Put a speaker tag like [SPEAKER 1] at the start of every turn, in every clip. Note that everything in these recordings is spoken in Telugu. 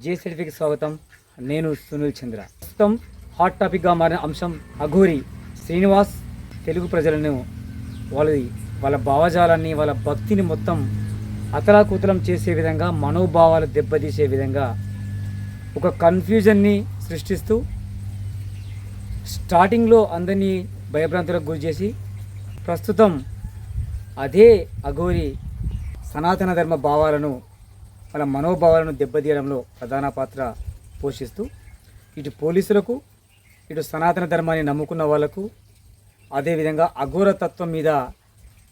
[SPEAKER 1] జే స్వాగతం. నేను సునీల్ చంద్ర. ప్రస్తుతం హాట్ టాపిక్గా మారిన అంశం అఘోరి. శ్రీనివాస్ తెలుగు ప్రజలను వాళ్ళది వాళ్ళ భావజాలాన్ని వాళ్ళ భక్తిని మొత్తం అతలాకుతలం చేసే విధంగా మనోభావాలు దెబ్బతీసే విధంగా ఒక కన్ఫ్యూజన్ని సృష్టిస్తూ స్టార్టింగ్లో అందరినీ భయభ్రాంతులకు గురి చేసి ప్రస్తుతం అదే అఘోరి సనాతన ధర్మ భావాలను వాళ్ళ మనోభావాలను దెబ్బతీయడంలో ప్రధాన పాత్ర పోషిస్తూ ఇటు పోలీసులకు ఇటు సనాతన ధర్మాన్ని నమ్ముకున్న వాళ్ళకు అదేవిధంగా అఘోర తత్వం మీద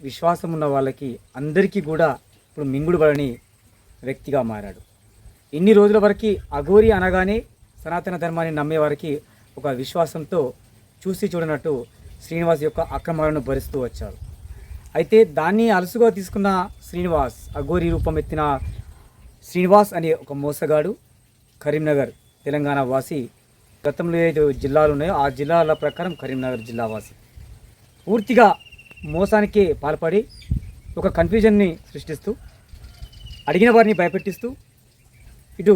[SPEAKER 1] విశ్వాసం ఉన్న వాళ్ళకి అందరికీ కూడా ఇప్పుడు మింగుడుబడని వ్యక్తిగా మారాడు. ఇన్ని రోజుల వరకు అఘోరి అనగానే సనాతన ధర్మాన్ని నమ్మే వారికి ఒక విశ్వాసంతో చూసి చూడనట్టు శ్రీనివాస్ యొక్క అక్రమాలను భరిస్తూ వచ్చారు. అయితే దాన్ని అలసుగా తీసుకున్న శ్రీనివాస్ అఘోరి రూపం ఎత్తిన శ్రీనివాస్ అనే ఒక మోసగాడు కరీంనగర్ తెలంగాణ వాసి. గతంలో ఏదో జిల్లాలు ఉన్నాయో ఆ జిల్లాల ప్రకారం కరీంనగర్ జిల్లా వాసి. పూర్తిగా మోసానికే పాల్పడి ఒక కన్ఫ్యూజన్ని సృష్టిస్తూ అడిగిన వారిని భయపెట్టిస్తూ ఇటు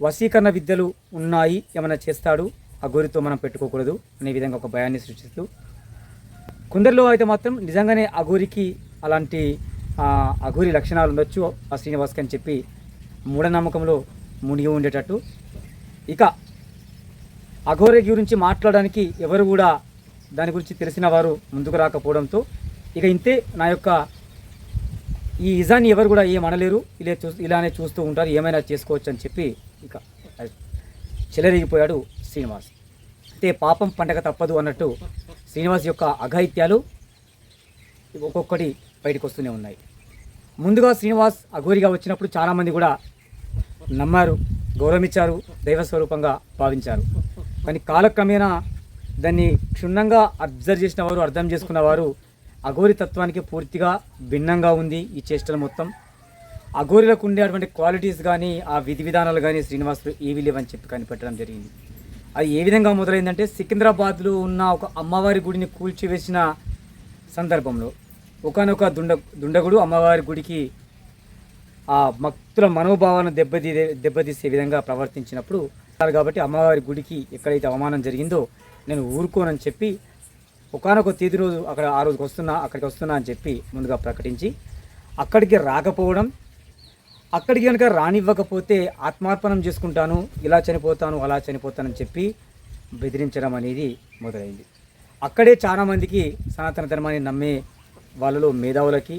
[SPEAKER 1] వశీకరణ విద్యలు ఉన్నాయి ఏమైనా చేస్తాడు ఆ గోరితో మనం పెట్టుకోకూడదు అనే విధంగా ఒక భయాన్ని సృష్టిస్తూ కొందరిలో అయితే మాత్రం నిజంగానే అఘోరికి అలాంటి ఆ, అఘోరి లక్షణాలు ఉండొచ్చు ఆ శ్రీనివాస్కి అని చెప్పి మూఢనమ్మకంలో మునిగి ఉండేటట్టు. ఇక అఘోరి గురించి మాట్లాడడానికి ఎవరు కూడా దాని గురించి తెలిసిన వారు ముందుకు రాకపోవడంతో ఇక ఇంతే నా యొక్క ఈ ఇజాన్ని ఎవరు కూడా ఏం అనలేరు. ఇలా చూ ఇలానే చూస్తూ ఉంటారు. ఏమైనా చేసుకోవచ్చు అని చెప్పి ఇక చెలరేగిపోయాడు శ్రీనివాస్. అంటే పాపం పండగ తప్పదు అన్నట్టు శ్రీనివాస్ యొక్క అఘాయిత్యాలు ఒక్కొక్కటి బయటకు వస్తూనే ఉన్నాయి. ముందుగా శ్రీనివాస్ అఘోరిగా వచ్చినప్పుడు చాలామంది కూడా నమ్మారు గౌరవించారు దైవ స్వరూపంగా భావించారు. కానీ కాలక్రమేణా దాన్ని క్షుణ్ణంగా అబ్జర్వ్ చేసిన వారు అర్థం చేసుకున్న వారు అఘోరి తత్వానికి పూర్తిగా భిన్నంగా ఉంది ఈ చేష్టలు మొత్తం. అఘోరిలకు ఉండేటువంటి క్వాలిటీస్ కానీ ఆ విధి విధానాలు కానీ శ్రీనివాసులు ఏవి లేవని చెప్పి కనిపెట్టడం జరిగింది. అది ఏ విధంగా మొదలైందంటే సికింద్రాబాద్లో ఉన్న ఒక అమ్మవారి గుడిని కూల్చివేసిన సందర్భంలో ఒకనొక దుండ దుండగుడు అమ్మవారి గుడికి ఆ భక్తుల మనోభావాలను దెబ్బతీ దెబ్బతీసే విధంగా ప్రవర్తించినప్పుడు కాబట్టి అమ్మవారి గుడికి ఎక్కడైతే అవమానం జరిగిందో నేను ఊరుకోనని చెప్పి ఒకనొక తేదీ రోజు అక్కడ ఆ రోజుకి వస్తున్నా అక్కడికి వస్తున్నా అని చెప్పి ముందుగా ప్రకటించి అక్కడికి రాకపోవడం అక్కడికి కనుక రానివ్వకపోతే ఆత్మార్పణం చేసుకుంటాను ఇలా చనిపోతాను అలా చనిపోతానని చెప్పి బెదిరించడం అనేది మొదలైంది. అక్కడే చాలామందికి సనాతన ధర్మాన్ని నమ్మే వాళ్ళలో మేధావులకి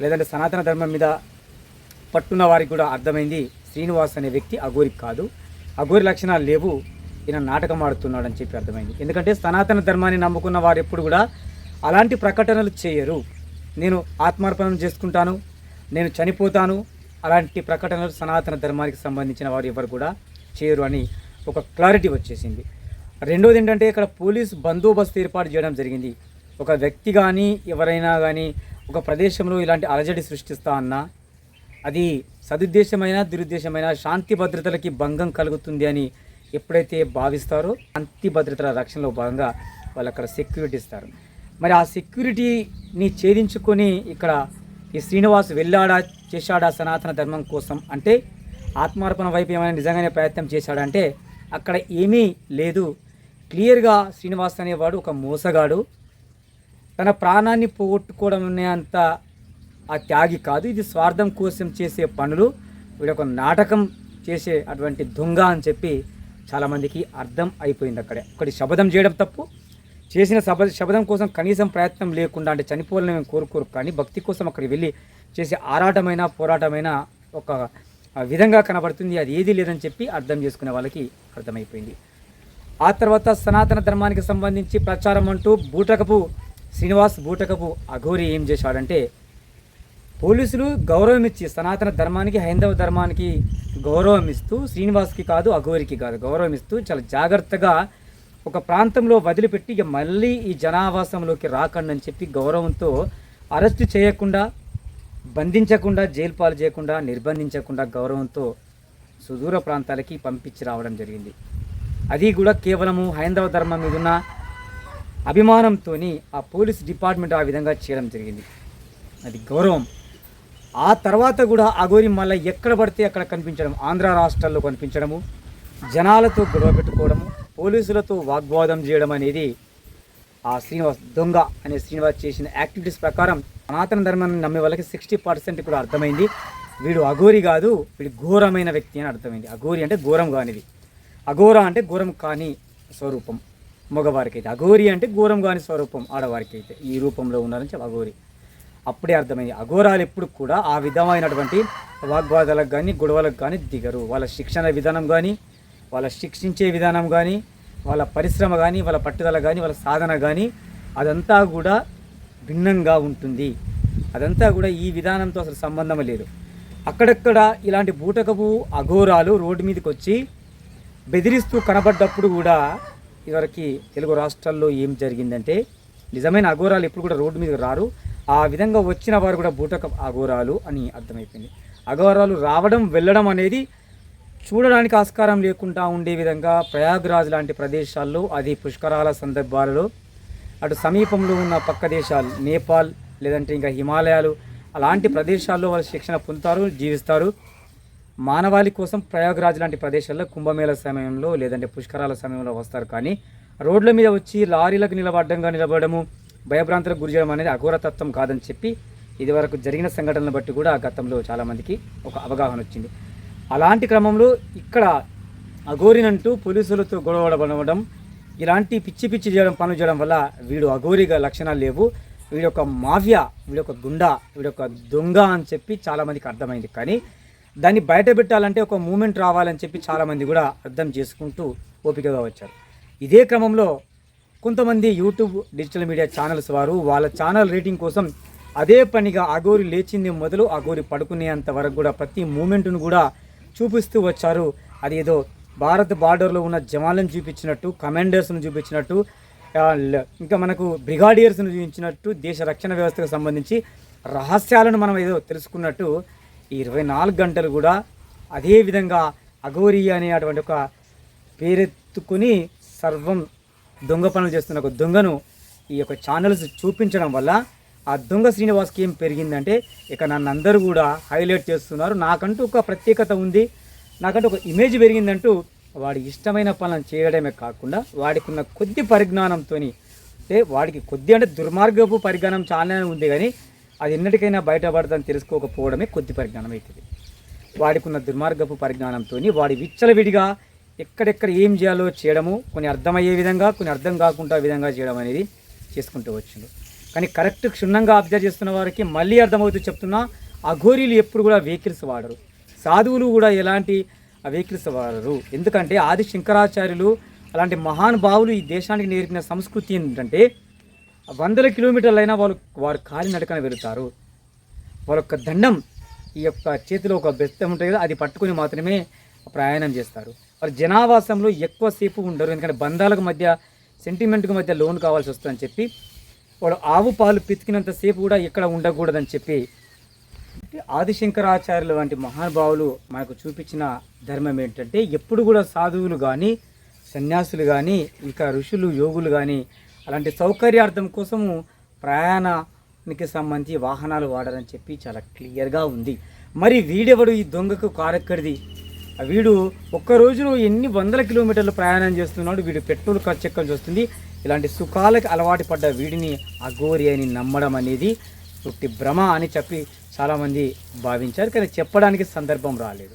[SPEAKER 1] లేదంటే సనాతన ధర్మం మీద పట్టున్న వారికి కూడా అర్థమైంది. శ్రీనివాస్ అనే వ్యక్తి అఘోరికి కాదు. అఘోరి లక్షణాలు లేవు. ఈయన నాటకం ఆడుతున్నాడు అని చెప్పి అర్థమైంది. ఎందుకంటే సనాతన ధర్మాన్ని నమ్ముకున్న వారు ఎప్పుడు కూడా అలాంటి ప్రకటనలు చేయరు. నేను ఆత్మార్పణం చేసుకుంటాను. నేను చనిపోతాను. అలాంటి ప్రకటనలు సనాతన ధర్మానికి సంబంధించిన వారు ఎవరు కూడా చేయరు అని ఒక క్లారిటీ వచ్చేసింది. రెండోది ఏంటంటే ఇక్కడ పోలీస్ బందోబస్తు ఏర్పాటు చేయడం జరిగింది. ఒక వ్యక్తి కానీ ఎవరైనా కానీ ఒక ప్రదేశంలో ఇలాంటి అలజడి సృష్టిస్తా అన్నా అది సదుద్దేశమైన దురుద్దేశమైన శాంతి భద్రతలకి భంగం కలుగుతుంది అని ఎప్పుడైతే భావిస్తారో శాంతి భద్రతల రక్షణలో భాగంగా వాళ్ళు అక్కడ సెక్యూరిటీ ఇస్తారు. మరి ఆ సెక్యూరిటీని ఛేదించుకొని ఇక్కడ ఈ శ్రీనివాస్ వెళ్ళాడా చేశాడా సనాతన ధర్మం కోసం అంటే ఆత్మార్పణ వైపు ఏమైనా నిజంగానే ప్రయత్నం చేశాడంటే అక్కడ ఏమీ లేదు. క్లియర్గా శ్రీనివాస్ అనేవాడు ఒక మోసగాడు. తన ప్రాణాన్ని పోగొట్టుకోవడం అంత ఆ త్యాగి కాదు. ఇది స్వార్థం కోసం చేసే పనులు. వీడు ఒక నాటకం చేసే అటువంటి దొంగ అని చెప్పి చాలామందికి అర్థం అయిపోయింది అక్కడే. ఒకటి శబదం చేయడం తప్పు. చేసిన శబ శబదం కోసం కనీసం ప్రయత్నం లేకుండా అంటే చనిపోవాలని మేము కోరుకోరు. కానీ భక్తి కోసం అక్కడికి వెళ్ళి చేసే ఆరాటమైన పోరాటమైన ఒక విధంగా కనబడుతుంది. అది ఏది లేదని చెప్పి అర్థం చేసుకునే వాళ్ళకి అర్థమైపోయింది. ఆ తర్వాత సనాతన ధర్మానికి సంబంధించి ప్రచారం అంటూ బూటకపు శ్రీనివాస్ బూటకపు అఘోరి ఏం చేశాడంటే పోలీసులు గౌరవం ఇచ్చి సనాతన ధర్మానికి హైందవ ధర్మానికి గౌరవం ఇస్తూ శ్రీనివాస్కి కాదు అఘోరికి కాదు గౌరవం ఇస్తూ చాలా జాగ్రత్తగా ఒక ప్రాంతంలో వదిలిపెట్టి ఇక మళ్ళీ ఈ జనావాసంలోకి రాకండి అని చెప్పి గౌరవంతో అరెస్టు చేయకుండా బంధించకుండా జైలు పాలు చేయకుండా నిర్బంధించకుండా గౌరవంతో సుదూర ప్రాంతాలకి పంపించి రావడం జరిగింది. అది కూడా కేవలము హైందవ ధర్మం మీద ఉన్న అభిమానంతో ఆ పోలీస్ డిపార్ట్మెంట్ ఆ విధంగా చేయడం జరిగింది. అది గౌరవం. ఆ తర్వాత కూడా అఘోరి మళ్ళీ ఎక్కడ పడితే అక్కడ కనిపించడం ఆంధ్ర రాష్ట్రాల్లో కనిపించడము జనాలతో గొడవ పెట్టుకోవడము పోలీసులతో వాగ్వాదం చేయడం అనేది ఆ శ్రీనివాస్ దొంగ అనే శ్రీనివాస్ చేసిన యాక్టివిటీస్ ప్రకారం సనాతన ధర్మాన్ని నమ్మే వాళ్ళకి సిక్స్టీ పర్సెంట్ కూడా అర్థమైంది. వీడు అఘోరి కాదు వీడు ఘోరమైన వ్యక్తి అని అర్థమైంది. అఘోరి అంటే ఘోరం కానిది. అఘోర అంటే ఘోరం కాని స్వరూపం. మగవారికి అయితే అఘోరి అంటే ఘోరం కాని స్వరూపం ఆడవారికి అయితే ఈ రూపంలో ఉన్నారని చెప్పి అఘోరి. అప్పుడే అర్థమైంది. అఘోరాలు ఎప్పుడు కూడా ఆ విధమైనటువంటి వాగ్వాదాలకు కానీ గొడవలకు కానీ దిగరు. వాళ్ళ శిక్షణ విధానం కానీ వాళ్ళ శిక్షించే విధానం కానీ వాళ్ళ పరిశ్రమ కానీ వాళ్ళ పట్టుదల కానీ వాళ్ళ సాధన కానీ అదంతా కూడా భిన్నంగా ఉంటుంది. అదంతా కూడా ఈ విధానంతో అసలు సంబంధం లేదు. అక్కడక్కడ ఇలాంటి బూటకపు అఘోరాలు రోడ్డు మీదకి వచ్చి బెదిరిస్తూ కనబడ్డప్పుడు కూడా ఇవరికి తెలుగు రాష్ట్రాల్లో ఏం జరిగిందంటే నిజమైన అఘోరాలు ఎప్పుడు కూడా రోడ్డు మీదకి రారు. ఆ విధంగా వచ్చిన వారు కూడా బూటక అఘోరాలు అని అర్థమైపోయింది. అఘోరాలు రావడం వెళ్ళడం అనేది చూడడానికి ఆస్కారం లేకుండా ఉండే విధంగా ప్రయాగ్రాజ్ లాంటి ప్రదేశాల్లో అది పుష్కరాల సందర్భాలలో అటు సమీపంలో ఉన్న పక్క దేశాలు నేపాల్ లేదంటే ఇంకా హిమాలయాలు అలాంటి ప్రదేశాల్లో వాళ్ళు శిక్షణ పొందుతారు జీవిస్తారు. మానవాళి కోసం ప్రయాగరాజ్ లాంటి ప్రదేశాల్లో కుంభమేళ సమయంలో లేదంటే పుష్కరాల సమయంలో వస్తారు. కానీ రోడ్ల మీద వచ్చి లారీలకు నిలబడ్డంగా నిలబడము భయభ్రాంతులకు గురి చేయడం అనేది అఘోరతత్వం కాదని చెప్పి ఇదివరకు జరిగిన సంఘటనలను బట్టి కూడా గతంలో చాలామందికి ఒక అవగాహన వచ్చింది. అలాంటి క్రమంలో ఇక్కడ అఘోరినంటూ పోలీసులతో గొడవడబడవడం ఇలాంటి పిచ్చి పిచ్చి చేయడం పనులు చేయడం వల్ల వీడు అఘోరిగా లక్షణాలు లేవు. వీడి యొక్క మాఫియా వీడి యొక్క గుండా వీడి యొక్క దొంగ అని చెప్పి చాలామందికి అర్థమైంది. కానీ దాన్ని బయట పెట్టాలంటే ఒక మూమెంట్ రావాలని చెప్పి చాలామంది కూడా అర్థం చేసుకుంటూ ఓపికగా వచ్చారు. ఇదే క్రమంలో కొంతమంది యూట్యూబ్ డిజిటల్ మీడియా ఛానల్స్ వారు వాళ్ళ ఛానల్ రేటింగ్ కోసం అదే పనిగా అగోరి లేచింది మొదలు అగోరి పడుకునేంత వరకు కూడా ప్రతి మూమెంట్ను కూడా చూపిస్తూ వచ్చారు. అది ఏదో భారత్ బార్డర్లో ఉన్న జవాన్లను చూపించినట్టు కమాండర్స్ను చూపించినట్టు ఇంకా మనకు బ్రిగాడియర్స్ను చూపించినట్టు దేశ రక్షణ వ్యవస్థకు సంబంధించి రహస్యాలను మనం ఏదో తెలుసుకున్నట్టు ఈ ఇరవై నాలుగు గంటలు కూడా అదేవిధంగా అఘోరి అనే అటువంటి ఒక పేరెత్తుకుని సర్వం దొంగ పనులు చేస్తున్న ఒక దొంగను ఈ యొక్క ఛానల్స్ చూపించడం వల్ల ఆ దొంగ శ్రీనివాస్కి ఏం పెరిగిందంటే ఇక నన్ను అందరూ కూడా హైలైట్ చేస్తున్నారు. నాకంటూ ఒక ప్రత్యేకత ఉంది. నాకంటూ ఒక ఇమేజ్ పెరిగిందంటూ వాడి ఇష్టమైన పనులను చేయడమే కాకుండా వాడికి ఉన్న కొద్ది పరిజ్ఞానంతో అంటే వాడికి కొద్ది అంటే దుర్మార్గపు పరిజ్ఞానం చాలానే ఉంది కానీ అది ఎన్నటికైనా బయటపడదని తెలుసుకోకపోవడమే కొద్ది పరిజ్ఞానం అవుతుంది వాడికి ఉన్న దుర్మార్గపు పరిజ్ఞానంతో వాడి విచ్చలవిడిగా ఎక్కడెక్కడ ఏం చేయాలో చేయడము కొన్ని అర్థమయ్యే విధంగా కొన్ని అర్థం కాకుండా విధంగా చేయడం అనేది చేసుకుంటూ వచ్చిండు. కానీ కరెక్ట్ క్షుణ్ణంగా అబ్జర్వ్ చేస్తున్న వారికి మళ్ళీ అర్థమవుతూ చెప్తున్నా అఘోరీలు ఎప్పుడు కూడా వెహికల్స్ వాడరు. సాధువులు కూడా ఎలాంటి వెహికల్స్ వాడరు. ఎందుకంటే ఆది శంకరాచార్యులు అలాంటి మహానుభావులు ఈ దేశానికి నేర్పిన సంస్కృతి ఏంటంటే వందల కిలోమీటర్లైనా వాళ్ళు వారు కాలినడకన వెళుతారు. వాళ్ళ యొక్క దండం ఈ యొక్క చేతిలో ఒక బెత్తం ఉంటుంది కదా అది పట్టుకొని మాత్రమే ప్రయాణం చేస్తారు. వారు జనావాసంలో ఎక్కువసేపు ఉండరు. ఎందుకంటే బంధాలకు మధ్య సెంటిమెంట్కి మధ్య లోన్ కావాల్సి వస్తుందని చెప్పి వాడు ఆవు పాలు పితికినంతసేపు కూడా ఇక్కడ ఉండకూడదని చెప్పి ఆదిశంకరాచార్యుల వంటి మహానుభావులు మనకు చూపించిన ధర్మం ఏంటంటే ఎప్పుడు కూడా సాధువులు కానీ సన్యాసులు కానీ ఇంకా ఋషులు యోగులు కానీ అలాంటి సౌకర్యార్థం కోసము ప్రయాణానికి సంబంధించి వాహనాలు వాడాలని చెప్పి చాలా క్లియర్గా ఉంది. మరి వీడెవడు ఈ దొంగకు కారెక్కడిది? వీడు ఒక్క రోజులో ఎన్ని వందల కిలోమీటర్లు ప్రయాణం చేస్తున్నాడు వీడు పెట్రోల్ ఖర్చు ఎక్కడి వస్తుంది ఇలాంటి సుఖాలకు అలవాటు పడ్డ వీడిని అఘోరి అని నమ్మడం అనేది పుట్టి భ్రమ అని చెప్పి చాలామంది భావించారు కానీ చెప్పడానికి సందర్భం రాలేదు.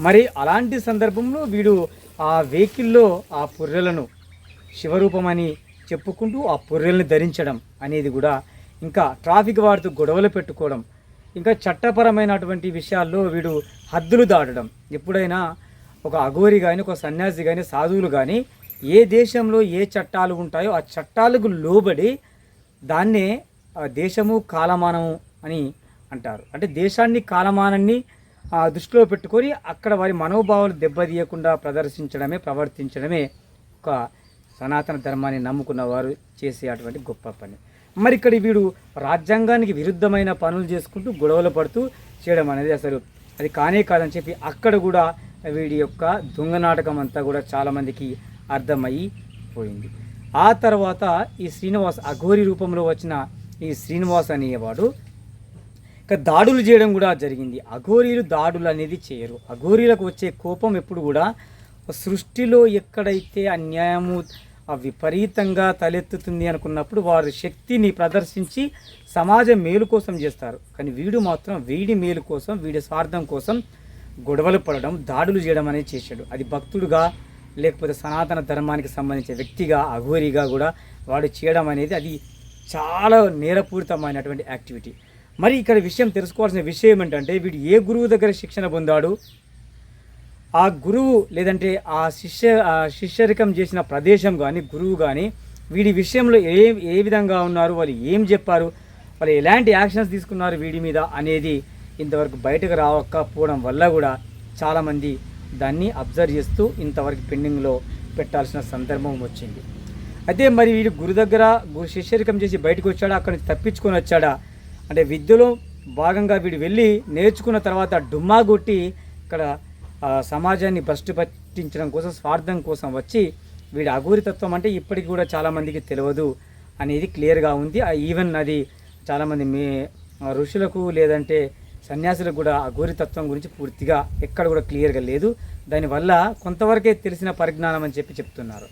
[SPEAKER 1] మరి అలాంటి సందర్భంలో వీడు ఆ వెహికల్లో ఆ పుర్రెలను శివరూపమని చెప్పుకుంటూ ఆ పుర్రెల్ని ధరించడం అనేది కూడా ఇంకా ట్రాఫిక్ వారితో గొడవలు పెట్టుకోవడం ఇంకా చట్టపరమైనటువంటి విషయాల్లో వీడు హద్దులు దాటడం. ఎప్పుడైనా ఒక అఘోరి కానీ ఒక సన్యాసి కానీ సాధువులు కానీ ఏ దేశంలో ఏ చట్టాలు ఉంటాయో ఆ చట్టాలకు లోబడి దాన్నే దేశము కాలమానము అని అంటారు. అంటే దేశాన్ని కాలమానాన్ని ఆ, దృష్టిలో పెట్టుకొని అక్కడ వారి మనోభావాలు దెబ్బతీయకుండా ప్రదర్శించడమే ప్రవర్తించడమే ఒక సనాతన ధర్మాన్ని నమ్ముకున్న వారు చేసే అటువంటి గొప్ప పని. మరి ఇక్కడ వీడు రాజ్యాంగానికి విరుద్ధమైన పనులు చేసుకుంటూ గొడవలు పడుతూ చేయడం అనేది అసలు అది కానే కాదని చెప్పి అక్కడ కూడా వీడి యొక్క దొంగ నాటకం అంతా కూడా చాలామందికి అర్థమయ్యి పోయింది. ఆ తర్వాత ఈ శ్రీనివాస్ అఘోరి రూపంలో వచ్చిన ఈ శ్రీనివాస్ అనేవాడు ఇక దాడులు చేయడం కూడా జరిగింది. అఘోరీలు దాడులు అనేది చేయరు. అఘోరీలకు వచ్చే కోపం ఎప్పుడు కూడా సృష్టిలో ఎక్కడైతే అన్యాయము విపరీతంగా తలెత్తుతుంది అనుకున్నప్పుడు వారి శక్తిని ప్రదర్శించి సమాజం మేలు కోసం చేస్తారు. కానీ వీడు మాత్రం వీడి మేలు కోసం వీడి స్వార్థం కోసం గొడవలు పడడం దాడులు చేయడం అనేది చేశాడు. అది భక్తుడుగా లేకపోతే సనాతన ధర్మానికి సంబంధించిన వ్యక్తిగా అఘోరిగా కూడా వాడు చేయడం అనేది అది చాలా నేరపూరితమైనటువంటి యాక్టివిటీ. మరి ఇక్కడ విషయం తెలుసుకోవాల్సిన విషయం ఏంటంటే వీడు ఏ గురువు దగ్గర శిక్షణ పొందాడు? ఆ గురువు లేదంటే ఆ శిష్య ఆ శిష్యరికం చేసిన ప్రదేశం కానీ గురువు కానీ వీడి విషయంలో ఏ ఏ విధంగా ఉన్నారు వాళ్ళు ఏం చెప్పారు వాళ్ళు ఎలాంటి యాక్షన్స్ తీసుకున్నారు వీడి మీద అనేది ఇంతవరకు బయటకు రావకపోవడం వల్ల కూడా చాలామంది దాన్ని అబ్జర్వ్ చేస్తూ ఇంతవరకు పెండింగ్లో పెట్టాల్సిన సందర్భం వచ్చింది. అయితే మరి వీడు గురు దగ్గర గురు శిష్యరికం చేసి బయటకు వచ్చాడా అక్కడి నుంచి తప్పించుకొని వచ్చాడా? అంటే విద్యలో భాగంగా వీడు వెళ్ళి నేర్చుకున్న తర్వాత డుమ్మా కొట్టి ఇక్కడ సమాజాన్ని భ్రష్టు పట్టించడం కోసం స్వార్థం కోసం వచ్చి వీడి అఘోరితత్వం అంటే ఇప్పటికి కూడా చాలామందికి తెలియదు అనేది క్లియర్గా ఉంది. ఆ ఈవెన్ అది చాలామంది మీ ఋషులకు లేదంటే సన్యాసులకు కూడా అఘోరితత్వం గురించి పూర్తిగా ఎక్కడ కూడా క్లియర్గా లేదు. దానివల్ల కొంతవరకే తెలిసిన పరిజ్ఞానం అని చెప్పి చెప్తున్నారు.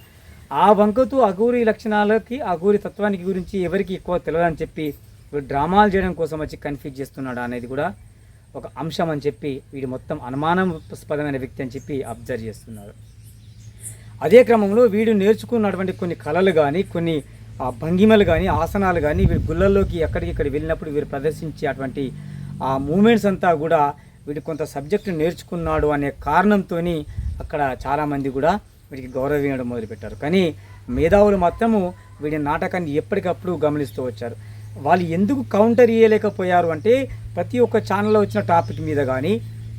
[SPEAKER 1] ఆ వంకతు అఘోరి లక్షణాలకి అఘోరి తత్వానికి గురించి ఎవరికి ఎక్కువ తెలియదని చెప్పి వీడు డ్రామాలు చేయడం కోసం వచ్చి కన్ఫ్యూజ్ చేస్తున్నాడు అనేది కూడా ఒక అంశం అని చెప్పి వీడు మొత్తం అనుమానాస్పదమైన వ్యక్తి అని చెప్పి అబ్జర్వ్ చేస్తున్నారు. అదే క్రమంలో వీడు నేర్చుకున్నటువంటి కొన్ని కళలు కానీ కొన్ని భంగిమలు కానీ ఆసనాలు కానీ వీడు గుళ్ళల్లోకి ఎక్కడికి ఇక్కడ వెళ్ళినప్పుడు వీరు ప్రదర్శించే అటువంటి ఆ మూమెంట్స్ అంతా కూడా వీడు కొంత సబ్జెక్టు నేర్చుకున్నాడు అనే కారణంతో అక్కడ చాలామంది కూడా వీడికి గౌరవం ఇవ్వడం మొదలుపెట్టారు. కానీ మేధావులు మాత్రము వీడి నాటకాన్ని ఎప్పటికప్పుడు గమనిస్తూ వచ్చారు. వాళ్ళు ఎందుకు కౌంటర్ ఇయ్యలేకపోయారు అంటే ప్రతి ఒక్క ఛానల్లో వచ్చిన టాపిక్ మీద కానీ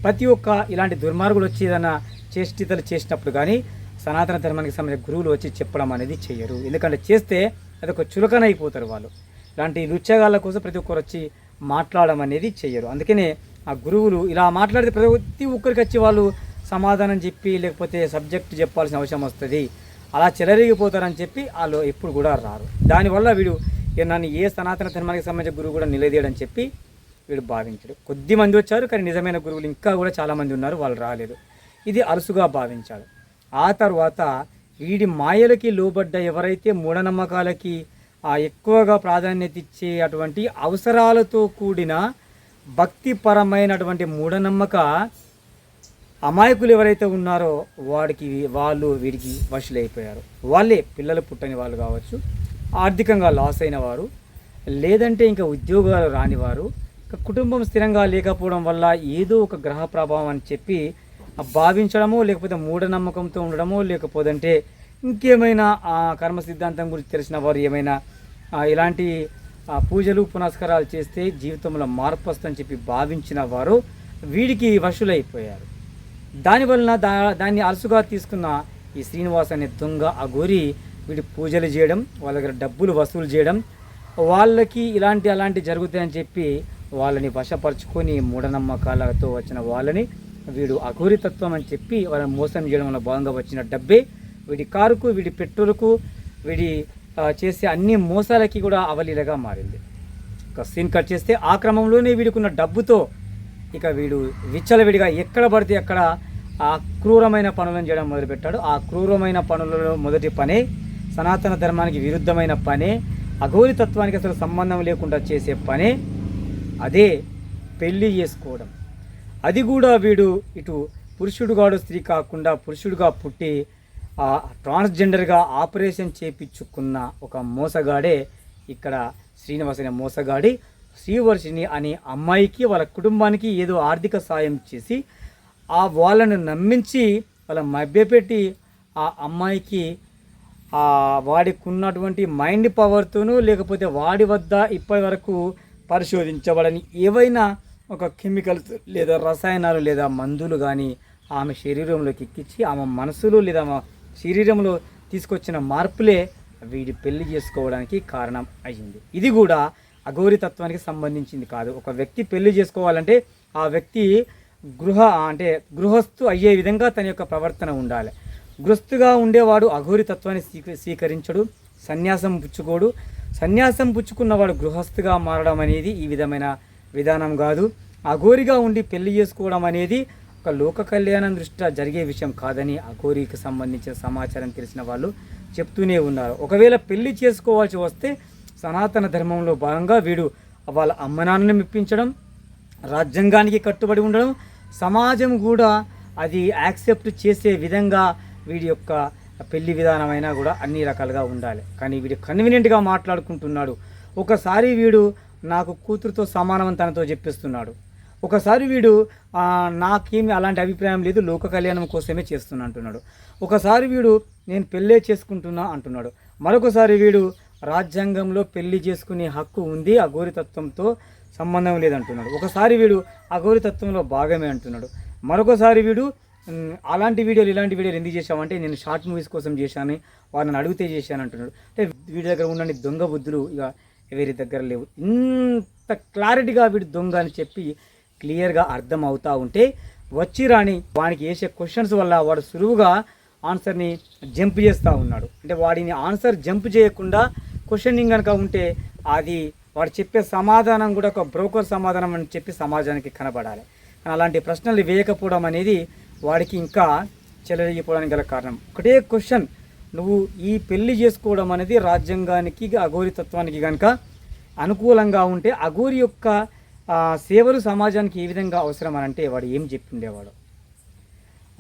[SPEAKER 1] ప్రతి ఒక్క ఇలాంటి దుర్మార్గులు వచ్చి ఏదైనా చేష్టితలు చేసినప్పుడు కానీ సనాతన ధర్మానికి సంబంధించిన గురువులు వచ్చి చెప్పడం అనేది చేయరు. ఎందుకంటే చేస్తే అదొక చులకన అయిపోతారు వాళ్ళు. ఇలాంటి నృత్యగాళ్ళ కోసం ప్రతి ఒక్కరు వచ్చి మాట్లాడడం అనేది చేయరు. అందుకనే ఆ గురువులు ఇలా మాట్లాడితే ప్రతి ఒక్కరికి వచ్చి వాళ్ళు సమాధానం చెప్పి లేకపోతే సబ్జెక్ట్ చెప్పాల్సిన అవసరం వస్తుంది. అలా చెలరిగిపోతారని చెప్పి వాళ్ళు ఎప్పుడు కూడా రారు. దానివల్ల వీడు ఇక నన్ను ఏ సనాతన ధర్మానికి సంబంధించిన గురువు కూడా నిలదీయడని చెప్పి వీడు భావించాడు. కొద్ది మంది వచ్చారు కానీ నిజమైన గురువులు ఇంకా కూడా చాలామంది ఉన్నారు వాళ్ళు రాలేదు. ఇది అరుసుగా భావించాడు. ఆ తర్వాత వీడి మాయలకి లోబడ్డ ఎవరైతే మూఢనమ్మకాలకి ఎక్కువగా ప్రాధాన్యత ఇచ్చే అటువంటి అవసరాలతో కూడిన భక్తిపరమైనటువంటి మూఢనమ్మక అమాయకులు ఎవరైతే ఉన్నారో వాడికి వాళ్ళు వీడికి వశులైపోయారు. వాళ్ళే పిల్లలు పుట్టని వాళ్ళు కావచ్చు ఆర్థికంగా లాస్ అయిన వారు లేదంటే ఇంకా ఉద్యోగాలు రానివారు కుటుంబం స్థిరంగా లేకపోవడం వల్ల ఏదో ఒక గ్రహ ప్రభావం అని చెప్పి భావించడమో లేకపోతే మూఢనమ్మకంతో ఉండడమో లేకపోతే ఇంకేమైనా ఆ కర్మ సిద్ధాంతం గురించి తెలిసిన వారు ఏమైనా ఇలాంటి పూజలు పునస్కారాలు చేస్తే జీవితంలో మార్పు వస్తుందని చెప్పి భావించిన వారు వీడికి వశులైపోయారు. దానివలన దా దాన్ని అలసుగా తీసుకున్న ఈ శ్రీనివాస్ అనే దొంగ అఘోరి వీడి పూజలు చేయడం వాళ్ళ దగ్గర డబ్బులు వసూలు చేయడం వాళ్ళకి ఇలాంటి అలాంటి జరుగుతాయని చెప్పి వాళ్ళని వశపరుచుకొని మూఢనమ్మకాలతో వచ్చిన వాళ్ళని వీడు అఘోరితత్వం అని చెప్పి వాళ్ళని మోసం చేయడం వల్ల భాగంగా వచ్చిన డబ్బే వీడి కారుకు వీడి పెట్రోల్కు వీడి చేసే అన్ని మోసాలకి కూడా అవలీలగా మారింది. ఒక సీన్ కట్ చేస్తే ఆ క్రమంలోనే వీడికున్న డబ్బుతో ఇక వీడు విచ్చలవిడిగా ఎక్కడ పడితే అక్కడ ఆ క్రూరమైన పనులను చేయడం మొదలుపెట్టాడు. ఆ క్రూరమైన పనులలో మొదటి పనే సనాతన ధర్మానికి విరుద్ధమైన పనే అఘోరి తత్వానికి అసలు సంబంధం లేకుండా చేసే పనే అదే పెళ్ళి చేసుకోవడం. అది కూడా వీడు ఇటు పురుషుడుగాడు స్త్రీ కాకుండా పురుషుడుగా పుట్టి ఆ ట్రాన్స్జెండర్గా ఆపరేషన్ చేపించుకున్న ఒక మోసగాడే ఇక్కడ శ్రీనివాస్ అనే మోసగాడి. శ్రీవర్షిని అనే అమ్మాయికి వాళ్ళ కుటుంబానికి ఏదో ఆర్థిక సాయం చేసి ఆ వాళ్ళను నమ్మించి వాళ్ళ మభ్యపెట్టి ఆ అమ్మాయికి వాడికి ఉన్నటువంటి మైండ్ పవర్తోనూ లేకపోతే వాడి వద్ద ఇప్పటి వరకు పరిశోధించబడని ఏవైనా ఒక కెమికల్స్ లేదా రసాయనాలు లేదా మందులు కానీ ఆమె శరీరంలోకి ఎక్కించి ఆమె మనసులో లేదా ఆమె శరీరంలో తీసుకొచ్చిన మార్పులే వీడి పెళ్ళి చేసుకోవడానికి కారణం అయ్యింది. ఇది కూడా అఘోరితత్వానికి సంబంధించింది కాదు. ఒక వ్యక్తి పెళ్ళి చేసుకోవాలంటే ఆ వ్యక్తి గృహ అంటే గృహస్థు అయ్యే విధంగా తన యొక్క ప్రవర్తన ఉండాలి. గృస్తుగా ఉండేవాడు అఘోరి తత్వాన్ని స్వీ స్వీకరించడు. సన్యాసం పుచ్చుకోడు. సన్యాసం పుచ్చుకున్నవాడు గృహస్థుగా మారడం అనేది ఈ విధమైన విధానం కాదు. అఘోరిగా ఉండి పెళ్ళి చేసుకోవడం అనేది ఒక లోక కళ్యాణం దృష్ట్యా జరిగే విషయం కాదని అఘోరికి సంబంధించిన సమాచారం తెలిసిన వాళ్ళు చెప్తూనే ఉన్నారు. ఒకవేళ పెళ్ళి చేసుకోవాల్సి వస్తే సనాతన ధర్మంలో భాగంగా వీడు వాళ్ళ అమ్మనాన్నని మెప్పించడం రాజ్యాంగానికి కట్టుబడి ఉండడం సమాజం కూడా అది యాక్సెప్ట్ చేసే విధంగా వీడి యొక్క పెళ్ళి విధానమైనా కూడా అన్ని రకాలుగా ఉండాలి. కానీ వీడు కన్వీనియంట్గా మాట్లాడుకుంటున్నాడు. ఒకసారి వీడు నాకు కూతురుతో సమానం తనతో చెప్పిస్తున్నాడు. ఒకసారి వీడు నాకేమి అలాంటి అభిప్రాయం లేదు లోక కళ్యాణం కోసమే చేస్తున్నా అంటున్నాడు. ఒకసారి వీడు నేను పెళ్ళే చేసుకుంటున్నా అంటున్నాడు. మరొకసారి వీడు రాజ్యాంగంలో పెళ్ళి చేసుకునే హక్కు ఉంది అఘోరితత్వంతో సంబంధం లేదంటున్నాడు. ఒకసారి వీడు అఘోరితత్వంలో భాగమే అంటున్నాడు. మరొకసారి వీడు అలాంటి వీడియోలు ఇలాంటి వీడియోలు ఎందుకు చేశామంటే నేను షార్ట్ మూవీస్ కోసం చేశాను వారిని అడిగితే చేశాను అంటున్నాడు. అంటే వీడి దగ్గర ఉన్న దొంగ బుద్ధులు ఇక వీరి దగ్గర లేవు. ఇంత క్లారిటీగా వీడు దొంగ అని చెప్పి క్లియర్గా అర్థం అవుతూ ఉంటే వచ్చి రాని వానికి వేసే క్వశ్చన్స్ వల్ల వాడు సులువుగా ఆన్సర్ని జంప్ చేస్తూ ఉన్నాడు. అంటే వాడిని ఆన్సర్ జంప్ చేయకుండా క్వశ్చనింగ్ కనుక ఉంటే అది వాడు చెప్పే సమాధానం కూడా ఒక బ్రోకర్ సమాధానం అని చెప్పి సమాజానికి కనబడాలి. కానీ అలాంటి ప్రశ్నలు వేయకపోవడం అనేది వాడికి ఇంకా చెలరేగిపోవడానికి గల కారణం. ఒకటే క్వశ్చన్. నువ్వు ఈ పెళ్ళి చేసుకోవడం అనేది రాజ్యాంగానికి అఘోరితత్వానికి కనుక అనుకూలంగా ఉంటే అఘోరి యొక్క సేవలు సమాజానికి ఏ విధంగా అవసరం అని అంటే వాడు ఏం చెప్పిండేవాడు?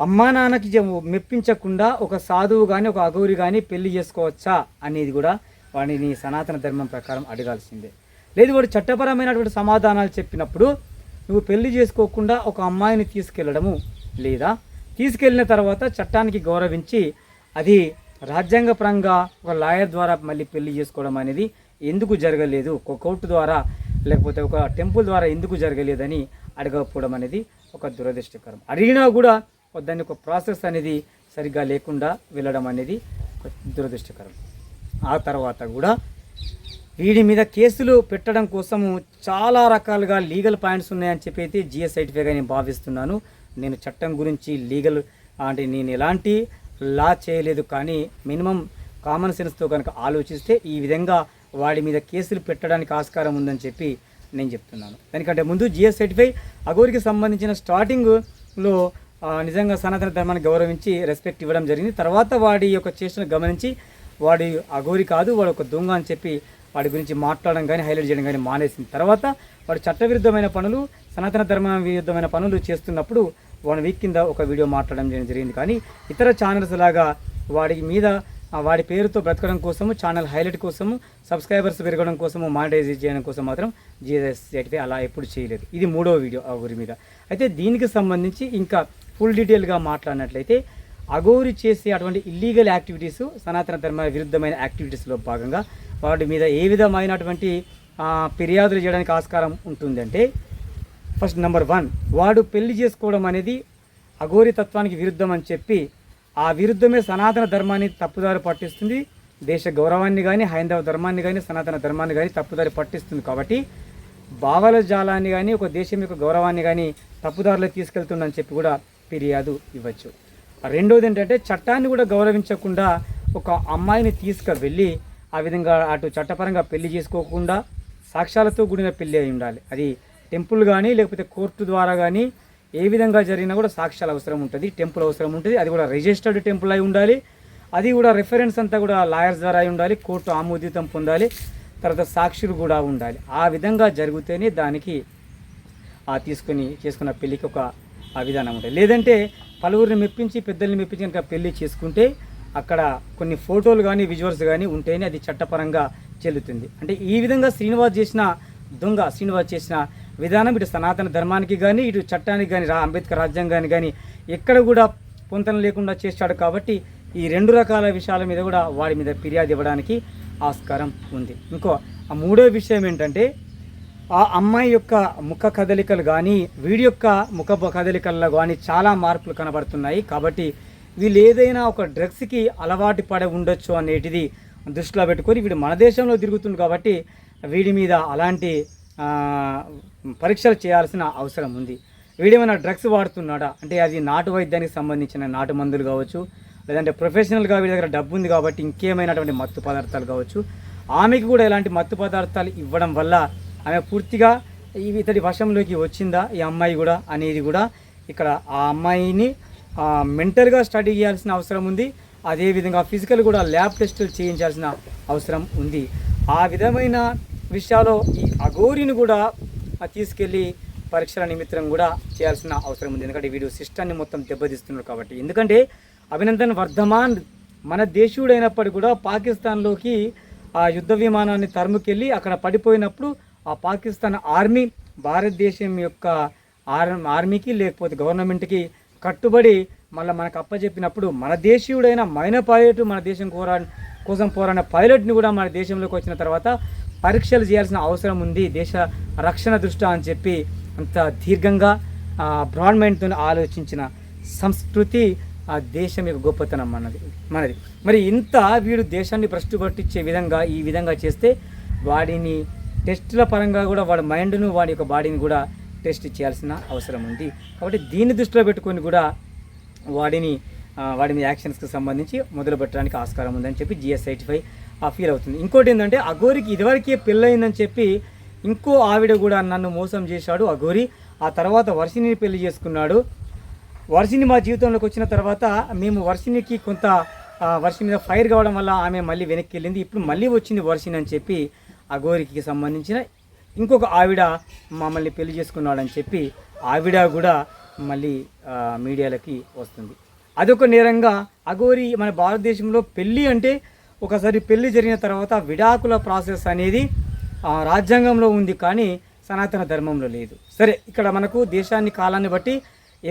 [SPEAKER 1] అమ్మా నాన్నకి మెప్పించకుండా ఒక సాధువు కానీ ఒక అఘోరి కానీ పెళ్ళి చేసుకోవచ్చా అనేది కూడా వాడిని సనాతన ధర్మం ప్రకారం అడగాల్సిందే. లేదు వాడు చట్టపరమైనటువంటి సమాధానాలు చెప్పినప్పుడు నువ్వు పెళ్ళి చేసుకోకుండా ఒక అమ్మాయిని తీసుకెళ్ళడము లేదా తీసుకెళ్ళిన తర్వాత చట్టానికి గౌరవించి అది రాజ్యాంగపరంగా ఒక లాయర్ ద్వారా మళ్ళీ పెళ్ళి చేసుకోవడం అనేది ఎందుకు జరగలేదు? ఒక కోర్టు ద్వారా లేకపోతే ఒక టెంపుల్ ద్వారా ఎందుకు జరగలేదని అడగకపోవడం అనేది ఒక దురదృష్టకరం. అడిగినా కూడా దాన్ని ఒక ప్రాసెస్ అనేది సరిగ్గా లేకుండా వెళ్ళడం అనేది ఒక దురదృష్టకరం. ఆ తర్వాత కూడా వీడి మీద కేసులు పెట్టడం కోసము చాలా రకాలుగా లీగల్ పాయింట్స్ ఉన్నాయని చెప్పి అయితే జిఎస్ సర్టిఫికేట్ నేను భావిస్తున్నాను. నేను చట్టం గురించి లీగల్ అంటే నేను ఎలాంటి లా చేయలేదు కానీ మినిమం కామన్ సెన్స్తో కనుక ఆలోచిస్తే ఈ విధంగా వాడి మీద కేసులు పెట్టడానికి ఆస్కారం ఉందని చెప్పి నేను చెప్తున్నాను. దానికంటే ముందు జిఎస్ సర్టిఫై అగోరికి సంబంధించిన స్టార్టింగ్లో నిజంగా సనాతన ధర్మాన్ని గౌరవించి రెస్పెక్ట్ ఇవ్వడం జరిగింది. తర్వాత వాడి యొక్క చేష్టను గమనించి వాడి అఘోరి కాదు వాడు ఒక దొంగ అని చెప్పి వాడి గురించి మాట్లాడడం కానీ హైలైట్ చేయడం కానీ మానేసిన తర్వాత వాడు చట్టవిరుద్ధమైన పనులు సనాతన ధర్మ విరుద్ధమైన పనులు చేస్తున్నప్పుడు వన్ వీక్ కింద ఒక వీడియో మాట్లాడడం జరిగింది కానీ ఇతర ఛానల్స్ లాగా వాడి మీద వాడి పేరుతో బ్రతకడం కోసము ఛానల్ హైలైట్ కోసము సబ్స్క్రైబర్స్ పెరగడం కోసము మానిటైజ్ చేయడం కోసం మాత్రం జీఎస్ అయితే అలా ఎప్పుడు చేయలేదు. ఇది మూడో వీడియో ఆ ఊరి మీద. అయితే దీనికి సంబంధించి ఇంకా ఫుల్ డీటెయిల్గా మాట్లాడినట్లయితే అగౌరి చేసే అటువంటి ఇల్లీగల్ యాక్టివిటీస్ సనాతన ధర్మ విరుద్ధమైన యాక్టివిటీస్లో భాగంగా వాటి మీద ఏ విధమైనటువంటి ఫిర్యాదులు చేయడానికి ఆస్కారం ఉంటుందంటే ఫస్ట్ నెంబర్ వన్ వాడు పెళ్ళి చేసుకోవడం అనేది అఘోరి తత్వానికి విరుద్ధం అని చెప్పి ఆ విరుద్ధమే సనాతన ధర్మాన్ని తప్పుదారి పట్టిస్తుంది. దేశ గౌరవాన్ని కానీ హైందవ ధర్మాన్ని కానీ సనాతన ధర్మాన్ని కానీ తప్పుదారి పట్టిస్తుంది కాబట్టి భావాల జాలాన్ని కానీ ఒక దేశం యొక్క గౌరవాన్ని కానీ తప్పుదారిలో తీసుకెళ్తుందని చెప్పి కూడా ఫిర్యాదు ఇవ్వచ్చు. రెండోది ఏంటంటే చట్టాన్ని కూడా గౌరవించకుండా ఒక అమ్మాయిని తీసుకువెళ్ళి ఆ విధంగా అటు చట్టపరంగా పెళ్ళి చేసుకోకుండా సాక్ష్యాలతో కూడిన పెళ్ళి అయి ఉండాలి. అది టెంపుల్ కానీ లేకపోతే కోర్టు ద్వారా కానీ ఏ విధంగా జరిగినా కూడా సాక్ష్యాలు అవసరం ఉంటుంది. టెంపుల్ అవసరం ఉంటుంది. అది కూడా రిజిస్టర్డ్ టెంపుల్ అయి ఉండాలి. అది కూడా రెఫరెన్స్ అంతా కూడా లాయర్స్ ద్వారా అయి ఉండాలి. కోర్టు ఆమోదితం పొందాలి. తర్వాత సాక్షులు కూడా ఉండాలి. ఆ విధంగా జరిగితేనే దానికి ఆ తీసుకొని చేసుకున్న పెళ్ళికి ఒక ఆ విధానం ఉంటుంది. లేదంటే పలువురిని మెప్పించి పెద్దల్ని మెప్పించి కనుక పెళ్ళి చేసుకుంటే అక్కడ కొన్ని ఫోటోలు కానీ విజువల్స్ కానీ ఉంటేనే అది చట్టపరంగా చెల్లుతుంది. అంటే ఈ విధంగా శ్రీనివాస్ చేసిన దొంగ శ్రీనివాస్ చేసిన విధానం ఇటు సనాతన ధర్మానికి కానీ ఇటు చట్టానికి కానీ రా అంబేద్కర్ రాజ్యాంగానికి కానీ ఎక్కడ కూడా పొంతన లేకుండా చేశాడు కాబట్టి ఈ రెండు రకాల విషయాల మీద కూడా వాడి మీద ఫిర్యాదు ఇవ్వడానికి ఆస్కారం ఉంది. ఇంకో ఆ మూడో విషయం ఏంటంటే ఆ అమ్మాయి యొక్క ముఖ కదలికలు కానీ వీడి యొక్క ముఖ కదలికల్లో కానీ చాలా మార్పులు కనబడుతున్నాయి కాబట్టి వీళ్ళు ఏదైనా ఒక డ్రగ్స్కి అలవాటు పడి ఉండొచ్చు అనేటిది దృష్టిలో పెట్టుకొని వీడు మన దేశంలో తిరుగుతుంది కాబట్టి వీడి మీద అలాంటి పరీక్షలు చేయాల్సిన అవసరం ఉంది. వీడేమైనా డ్రగ్స్ వాడుతున్నాడా? అంటే అది నాటు వైద్యానికి సంబంధించిన నాటు మందులు కావచ్చు లేదంటే ప్రొఫెషనల్గా వీడి దగ్గర డబ్బు ఉంది కాబట్టి ఇంకేమైనటువంటి మత్తు పదార్థాలు కావచ్చు. ఆమెకి కూడా ఇలాంటి మత్తు పదార్థాలు ఇవ్వడం వల్ల ఆమె పూర్తిగా ఇవి ఇతడి వశంలోకి వచ్చిందా? ఈ అమ్మాయి కూడా అనేది కూడా ఇక్కడ ఆ అమ్మాయిని మెంటల్గా స్టడీ చేయాల్సిన అవసరం ఉంది. అదేవిధంగా ఫిజికల్ కూడా ల్యాబ్ టెస్టులు చేయించాల్సిన అవసరం ఉంది. ఆ విధమైన విషయాల్లో ఈ అఘోరిని కూడా తీసుకెళ్ళి పరీక్షల నిమిత్తం కూడా చేయాల్సిన అవసరం ఉంది. ఎందుకంటే వీడు సిస్టాన్ని మొత్తం దెబ్బతీస్తున్నారు కాబట్టి. ఎందుకంటే అభినందన్ వర్ధమాన్ మన దేశీయుడైనప్పటికీ కూడా పాకిస్తాన్లోకి ఆ యుద్ధ విమానాన్ని తరుముకెళ్ళి అక్కడ పడిపోయినప్పుడు ఆ పాకిస్తాన్ ఆర్మీ భారతదేశం యొక్క ఆర్ ఆర్మీకి లేకపోతే గవర్నమెంట్కి కట్టుబడి మళ్ళీ మనకు అప్పచెప్పినప్పుడు మన దేశీయుడైన మైన పైలట్ మన దేశం కోరా కోసం పోరాడిన పైలట్ని కూడా మన దేశంలోకి వచ్చిన తర్వాత పరీక్షలు చేయాల్సిన అవసరం ఉంది దేశ రక్షణ దృష్ట్యా అని చెప్పి అంత దీర్ఘంగా బ్రాడ్ మైండ్తో ఆలోచించిన సంస్కృతి ఆ దేశం యొక్క గొప్పతనం మనది మనది. మరి ఇంత వీడు దేశాన్ని భ్రష్టు పట్టించే విధంగా ఈ విధంగా చేస్తే వాడిని టెస్టుల పరంగా కూడా వాడి మైండ్ను వాడి యొక్క బాడీని కూడా టెస్ట్ చేయాల్సిన అవసరం ఉంది. కాబట్టి దీన్ని దృష్టిలో పెట్టుకొని కూడా వాడిని వాడిని వాడి మీద యాక్షన్స్కి సంబంధించి మొదలు పెట్టడానికి ఆస్కారం ఉందని చెప్పి జిఎస్ ఎయిటీ ఫైవ్ ఫీల్ అవుతుంది. ఇంకోటి ఏంటంటే అఘోరికి ఇదివరకే పెళ్ళయిందని చెప్పి ఇంకో ఆవిడ కూడా నన్ను మోసం చేశాడు అఘోరి. ఆ తర్వాత వర్షిని పెళ్ళి చేసుకున్నాడు. వర్షిని మా జీవితంలోకి వచ్చిన తర్వాత మేము వర్షినికి కొంత వర్షం వర్షి మీద ఫైర్ కావడం వల్ల ఆమె మళ్ళీ వెనక్కి వెళ్ళింది. ఇప్పుడు మళ్ళీ వచ్చింది వర్షిని అని చెప్పి అఘోరికి సంబంధించిన ఇంకొక ఆవిడ మమ్మల్ని పెళ్ళి చేసుకున్నాడని చెప్పి ఆవిడ కూడా మళ్ళీ మీడియాలకి వస్తుంది. అదొక నేరంగా అఘోరి మన భారతదేశంలో పెళ్ళి అంటే ఒకసారి పెళ్ళి జరిగిన తర్వాత విడాకుల ప్రాసెస్ అనేది రాజ్యాంగంలో ఉంది కానీ సనాతన ధర్మంలో లేదు. సరే ఇక్కడ మనకు దేశాన్ని కాలాన్ని బట్టి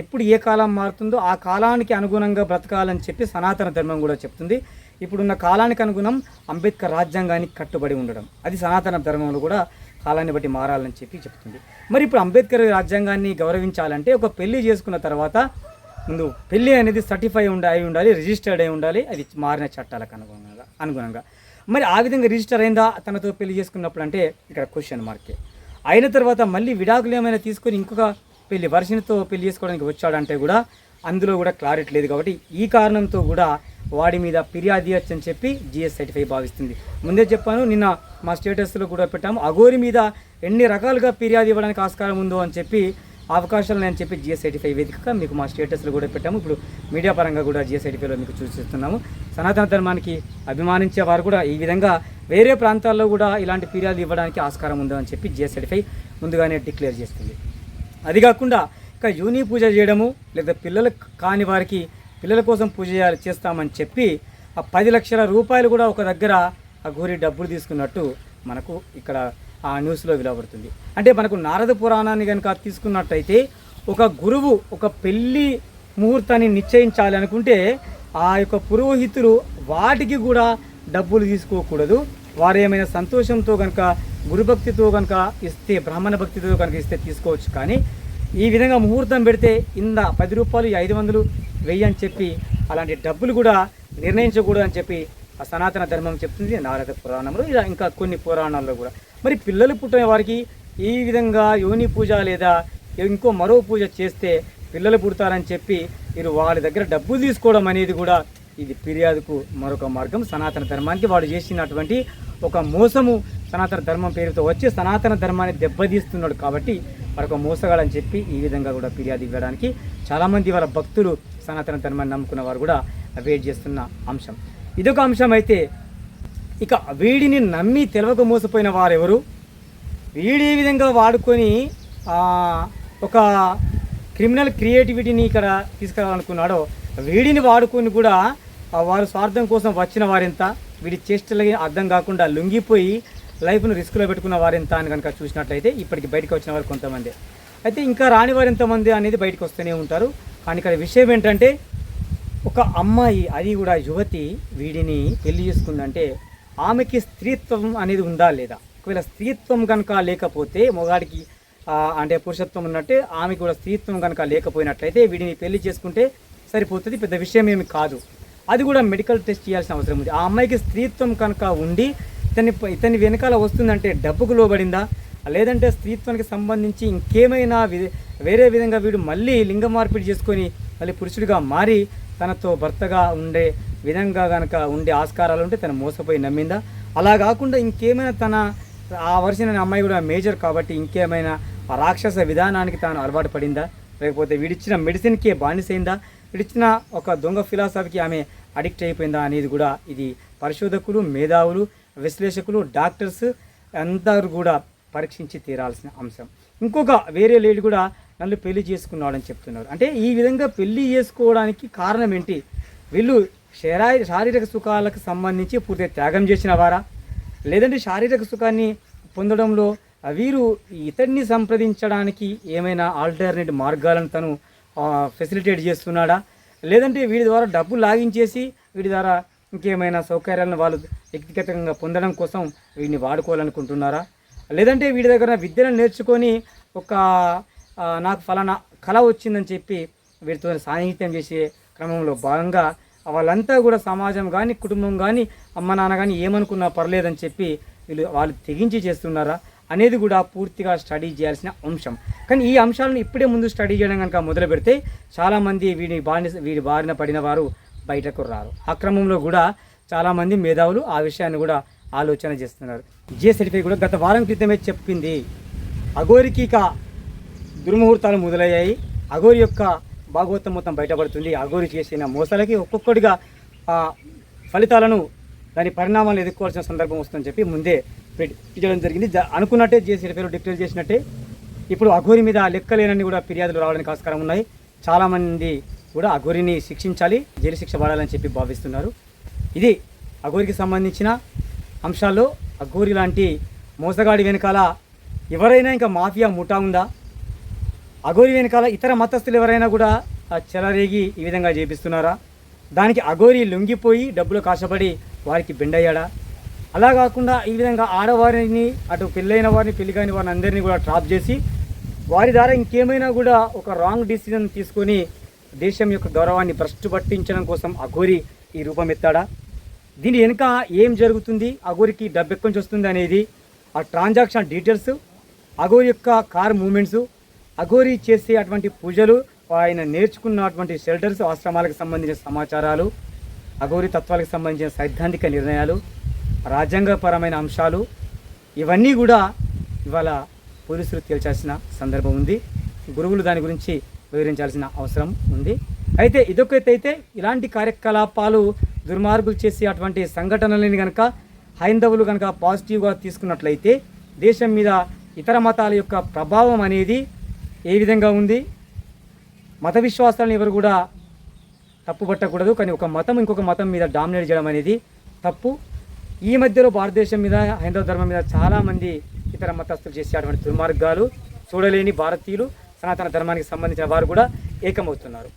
[SPEAKER 1] ఎప్పుడు ఏ కాలం మారుతుందో ఆ కాలానికి అనుగుణంగా బ్రతకాలని చెప్పి సనాతన ధర్మం కూడా చెప్తుంది. ఇప్పుడున్న కాలానికి అనుగుణం అంబేద్కర్ రాజ్యాంగానికి కట్టుబడి ఉండడం. అది సనాతన ధర్మంలో కూడా కాలాన్ని బట్టి మారాలని చెప్పి చెప్తుంది. మరి ఇప్పుడు అంబేద్కర్ రాజ్యాంగాన్ని గౌరవించాలంటే ఒక పెళ్ళి చేసుకున్న తర్వాత ముందు పెళ్ళి అనేది సర్టిఫై ఉండ అయి ఉండాలి రిజిస్టర్డ్ అయి ఉండాలి అది మారిన చట్టాలకు అనుగుణంగా అనుగుణంగా. మరి ఆ విధంగా రిజిస్టర్ అయిందా? తనతో పెళ్ళి చేసుకున్నప్పుడు అంటే ఇక్కడ క్వశ్చన్ మార్కే అయిన తర్వాత మళ్ళీ విడాకులు ఏమైనా తీసుకొని ఇంకొక పెళ్ళి వర్షన్తో పెళ్ళి చేసుకోవడానికి వచ్చాడంటే కూడా అందులో కూడా క్లారిటీ లేదు కాబట్టి ఈ కారణంతో కూడా వాడి మీద ఫిర్యాదు ఇవ్వచ్చు అని చెప్పి జిఎస్ సర్టిఫై భావిస్తుంది. ముందే చెప్పాను నిన్న మా స్టేటస్లో కూడా పెట్టాము. అఘోరి మీద ఎన్ని రకాలుగా ఫిర్యాదు ఇవ్వడానికి ఆస్కారం ఉందో అని చెప్పి అవకాశాలు నేను చెప్పి జిఎస్ సర్టిఫై వేదికగా మీకు మా స్టేటస్లో కూడా పెట్టాము. ఇప్పుడు మీడియా పరంగా కూడా జిఎస్ సర్టిఫైలో మీకు చూసిస్తున్నాము. సనాతన ధర్మానికి అభిమానించే వారు కూడా ఈ విధంగా వేరే ప్రాంతాల్లో కూడా ఇలాంటి ఫిర్యాదు ఇవ్వడానికి ఆస్కారం ఉందో అని చెప్పి జిఎస్ సర్టిఫై ముందుగానే డిక్లేర్ చేస్తుంది. అది కాకుండా యొక్క యూని పూజ చేయడము లేదా పిల్లలు కాని వారికి పిల్లల కోసం పూజ చేయాలి చేస్తామని చెప్పి ఆ పది లక్షల రూపాయలు కూడా ఒక దగ్గర ఆ గోరి డబ్బులు తీసుకున్నట్టు మనకు ఇక్కడ ఆ న్యూస్లో విలువబడుతుంది అంటే మనకు నారద పురాణాన్ని కనుక తీసుకున్నట్టయితే ఒక గురువు ఒక పెళ్ళి ముహూర్తాన్ని నిశ్చయించాలి అనుకుంటే ఆ యొక్క పురోహితులు వాటికి కూడా డబ్బులు తీసుకోకూడదు. వారు ఏమైనా సంతోషంతో కనుక గురుభక్తితో కనుక ఇస్తే బ్రాహ్మణ భక్తితో కనుక ఇస్తే తీసుకోవచ్చు. కానీ ఈ విధంగా ముహూర్తం పెడితే ఇంద పది రూపాయలు ఐదు వందలు వెయ్యి అని చెప్పి అలాంటి డబ్బులు కూడా నిర్ణయించకూడదు అని చెప్పి ఆ సనాతన ధర్మం చెప్తుంది నారద పురాణంలో. ఇలా ఇంకా కొన్ని పురాణాల్లో కూడా. మరి పిల్లలు పుట్టిన వారికి ఈ విధంగా యోని పూజ లేదా ఇంకో మరో పూజ చేస్తే పిల్లలు పుడతారని చెప్పి మీరు వాళ్ళ దగ్గర డబ్బులు తీసుకోవడం అనేది కూడా ఇది ఫిర్యాదుకు మరొక మార్గం. సనాతన ధర్మానికి వాడు చేసినటువంటి ఒక మోసము సనాతన ధర్మం పేరుతో వచ్చి సనాతన ధర్మాన్ని దెబ్బతీస్తున్నాడు కాబట్టి మరొక మోసగాడని చెప్పి ఈ విధంగా కూడా ఫిర్యాదు ఇవ్వడానికి చాలామంది వాళ్ళ భక్తులు సనాతన ధర్మాన్ని నమ్ముకున్న వారు కూడా వెయిట్ చేస్తున్న అంశం. ఇదొక అంశం అయితే ఇక వీడిని నమ్మి తెలవక మోసపోయిన వారెవరు? వీడి ఏ విధంగా వాడుకొని ఒక క్రిమినల్ క్రియేటివిటీని ఇక్కడ తీసుకురావాలనుకున్నాడో వీడిని వాడుకొని కూడా వారు స్వార్థం కోసం వచ్చిన వారింత? వీడి చేష్టలకి అర్థం కాకుండా లొంగిపోయి లైఫ్ను రిస్క్లో పెట్టుకున్న వారింత అని కనుక చూసినట్లయితే ఇప్పటికి బయటకు వచ్చిన వారు కొంతమంది. అయితే ఇంకా రాని వారు ఎంతమంది అనేది బయటకు వస్తూనే ఉంటారు. కానీ ఇక్కడ విషయం ఏంటంటే ఒక అమ్మాయి అది కూడా యువతి వీడిని పెళ్ళి చేసుకుందంటే ఆమెకి స్త్రీత్వం అనేది ఉందా లేదా? ఒకవేళ స్త్రీత్వం కనుక లేకపోతే మొగాడికి అంటే పురుషత్వం ఉన్నట్టే ఆమె కూడా స్త్రీత్వం కనుక లేకపోయినట్లయితే వీడిని పెళ్ళి చేసుకుంటే సరిపోతుంది. పెద్ద విషయం ఏమి కాదు. అది కూడా మెడికల్ టెస్ట్ చేయాల్సిన అవసరం ఉంది. ఆ అమ్మాయికి స్త్రీత్వం కనుక ఉండి ఇతని ఇతని వెనకాల వస్తుందంటే డబ్బుకు లోబడిందా? లేదంటే స్త్రీత్వానికి సంబంధించి ఇంకేమైనా వేరే విధంగా వీడు మళ్ళీ లింగ మార్పిడి చేసుకొని మళ్ళీ పురుషుడిగా మారి తనతో భర్తగా ఉండే విధంగా కనుక ఉండే ఆస్కారాలు ఉంటే తను మోసపోయి నమ్మిందా? అలా కాకుండా ఇంకేమైనా తన ఆ వరుసిన అమ్మాయి కూడా మేజర్ కాబట్టి ఇంకేమైనా రాక్షస విధానానికి తాను అలవాటు పడిందా? లేకపోతే వీడిచ్చిన మెడిసిన్కే బానిసైందా? వీడిచ్చిన ఒక దొంగ ఫిలాసఫీకి ఆమె అడిక్ట్ అయిపోయిందా అనేది కూడా ఇది పరిశోధకులు మేధావులు విశ్లేషకులు డాక్టర్స్ అందరూ కూడా పరీక్షించి తీరాల్సిన అంశం. ఇంకొక వేరే లేడీ కూడా నన్ను పెళ్ళి చేసుకున్నాడని చెప్తున్నారు. అంటే ఈ విధంగా పెళ్ళి చేసుకోవడానికి కారణం ఏంటి? వీళ్ళు శరా- శారీరక సుఖాలకు సంబంధించి పూర్తిగా త్యాగం చేసిన వారా? లేదంటే శారీరక సుఖాన్ని పొందడంలో వీరు ఇతడిని సంప్రదించడానికి ఏమైనా ఆల్టర్నేట్ మార్గాలను తను ఫెసిలిటేట్ చేస్తున్నాడా? లేదంటే వీడి ద్వారా డబ్బు లాగించేసి వీడి ద్వారా ఇంకేమైనా సౌకర్యాలను వాళ్ళు వ్యక్తిగతంగా పొందడం కోసం వీడిని వాడుకోవాలనుకుంటున్నారా? లేదంటే వీడి దగ్గర విద్యను నేర్చుకొని ఒక నాకు ఫలానా కళ వచ్చిందని చెప్పి వీరితో సాహిత్యం చేసే క్రమంలో భాగంగా వాళ్ళంతా కూడా సమాజం కానీ కుటుంబం కానీ అమ్మ నాన్న కానీ ఏమనుకున్నా పర్లేదని చెప్పి వీళ్ళు వాళ్ళు తెగించి చేస్తున్నారా? అనేది కూడా పూర్తిగా స్టడీ చేయాల్సిన అంశం. కానీ ఈ అంశాలను ఇప్పుడే ముందు స్టడీ చేయడం కనుక మొదలు పెడితే చాలామంది వీడి బారిన వీడి బారిన పడిన వారు బయటకు రారు. ఆ క్రమంలో కూడా చాలామంది మేధావులు ఆ విషయాన్ని కూడా ఆలోచన చేస్తున్నారు. జే సర్టిఫై కూడా గత వారం క్రితమే చెప్పింది. అఘోరికి ఇక దుర్ముహూర్తాలు మొదలయ్యాయి. అఘోరి యొక్క భాగవతం మొత్తం బయటపడుతుంది. అఘోరి చేసిన మోసాలకి ఒక్కొక్కటిగా ఫలితాలను దాని పరిణామాలు ఎదుర్కోవాల్సిన సందర్భం వస్తుందని చెప్పి ముందే పెట్టడం జరిగింది. అనుకున్నట్టే జేసీ పేరు డిక్లేర్ చేసినట్టే. ఇప్పుడు అఘోరి మీద లెక్కలేనని కూడా ఫిర్యాదులు రావడానికి ఆస్కారం ఉన్నాయి. చాలామంది కూడా అఘోరిని శిక్షించాలి జైలు శిక్ష పడాలని చెప్పి భావిస్తున్నారు. ఇది అఘోరికి సంబంధించిన అంశాల్లో అఘోరి లాంటి మోసగాడి వెనకాల ఎవరైనా ఇంకా మాఫియా ముఠా ఉందా? అఘోరి వెనకాల ఇతర మతస్థులు ఎవరైనా కూడా చెలరేగి ఈ విధంగా చేపిస్తున్నారా? దానికి అఘోరి లొంగిపోయి డబ్బులు కాశపడి వారికి బెండయ్యాడా? అలా కాకుండా ఈ విధంగా ఆడవారిని అటు పెళ్ళైన వారిని పెళ్ళి కాని వారిని అందరినీ కూడా ట్రాప్ చేసి వారి ద్వారా ఇంకేమైనా కూడా ఒక రాంగ్ డిసిజన్ తీసుకొని దేశం యొక్క గౌరవాన్ని భ్రష్టు పట్టించడం కోసం అఘోరి ఈ రూపం ఎత్తాడా? దీని వెనుక ఏం జరుగుతుంది? అఘోరికి డబ్బు ఎక్కడి నుంచి వస్తుంది అనేది ఆ ట్రాన్సాక్షన్ డీటెయిల్స్ అఘోరి యొక్క కార్ మూమెంట్స్ అఘోరి చేసే అటువంటి పూజలు ఆయన నేర్చుకున్నటువంటి షెల్టర్స్ ఆశ్రమాలకు సంబంధించిన సమాచారాలు అఘోరి తత్వాలకు సంబంధించిన సైద్ధాంతిక నిర్ణయాలు రాజ్యాంగపరమైన అంశాలు ఇవన్నీ కూడా ఇవాళ పోలీసులు తేల్చాల్సిన సందర్భం ఉంది. గురువులు దాని గురించి వివరించాల్సిన అవసరం ఉంది. అయితే ఇదొకైతే ఇలాంటి కార్యకలాపాలు దుర్మార్గులు చేసే అటువంటి సంఘటనలని కనుక హైందవులు కనుక పాజిటివ్గా తీసుకున్నట్లయితే దేశం మీద ఇతర మతాల యొక్క ప్రభావం అనేది ఏ విధంగా ఉంది? మత విశ్వాసాలను ఎవరు కూడా తప్పు పట్టకూడదు కానీ ఒక మతం ఇంకొక మతం మీద డామినేట్ చేయడం అనేది తప్పు. ఈ మధ్యలో భారతదేశం మీద హైందవ ధర్మం మీద చాలామంది ఇతర మతస్థులు చేసేటువంటి దుర్మార్గాలు చూడలేని భారతీయులు సనాతన ధర్మానికి సంబంధించిన వారు కూడా ఏకమవుతున్నారు.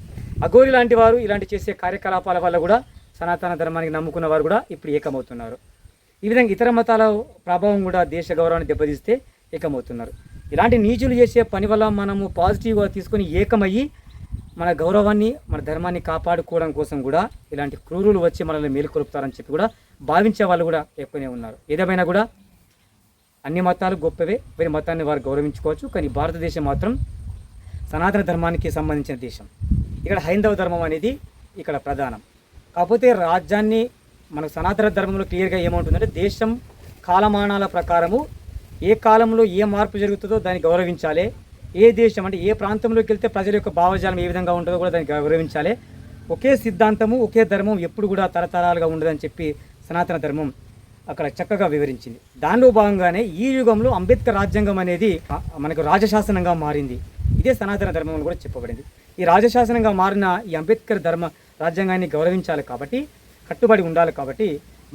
[SPEAKER 1] అఘోరి లాంటి వారు ఇలాంటి చేసే కార్యకలాపాల వల్ల కూడా సనాతన ధర్మానికి నమ్ముకున్న వారు కూడా ఇప్పుడు ఏకమవుతున్నారు. ఈ విధంగా ఇతర మతాల ప్రభావం కూడా దేశ గౌరవాన్ని దెబ్బతీస్తే ఏకమవుతున్నారు. ఇలాంటి నీచులు చేసే పని వల్ల మనము పాజిటివ్గా తీసుకొని ఏకమయ్యి మన గౌరవాన్ని మన ధర్మాన్ని కాపాడుకోవడం కోసం కూడా ఇలాంటి క్రూరులు వచ్చి మనల్ని మేలుకొలుపుతారని చెప్పి కూడా భావించే వాళ్ళు కూడా ఎక్కువనే ఉన్నారు. ఏదేమైనా కూడా అన్ని మతాలు గొప్పవే వీరి మతాన్ని వారు గౌరవించుకోవచ్చు. కానీ భారతదేశం మాత్రం సనాతన ధర్మానికి సంబంధించిన దేశం. ఇక్కడ హైందవ ధర్మం అనేది ఇక్కడ ప్రధానం. కాకపోతే రాజ్యాన్ని మనకు సనాతన ధర్మంలో క్లియర్గా ఏమంటుందంటే దేశం కాలమానాల ప్రకారము ఏ కాలంలో ఏ మార్పు జరుగుతుందో దాన్ని గౌరవించాలి. ఏ దేశం అంటే ఏ ప్రాంతంలోకి వెళ్తే ప్రజల యొక్క భావజాలం ఏ విధంగా ఉంటుందో కూడా దానికి గౌరవించాలి ఒకే సిద్ధాంతము ఒకే ధర్మం ఎప్పుడు కూడా తరతరాలుగా ఉండదని చెప్పి సనాతన ధర్మం అక్కడ చక్కగా వివరించింది. దానిలో భాగంగానే ఈ యుగంలో అంబేద్కర్ రాజ్యాంగం అనేది మనకు రాజశాసనంగా మారింది. ఇదే సనాతన ధర్మంలో కూడా చెప్పబడింది. ఈ రాజశాసనంగా మారిన ఈ అంబేద్కర్ ధర్మ రాజ్యాంగాన్ని గౌరవించాలి కాబట్టి కట్టుబడి ఉండాలి కాబట్టి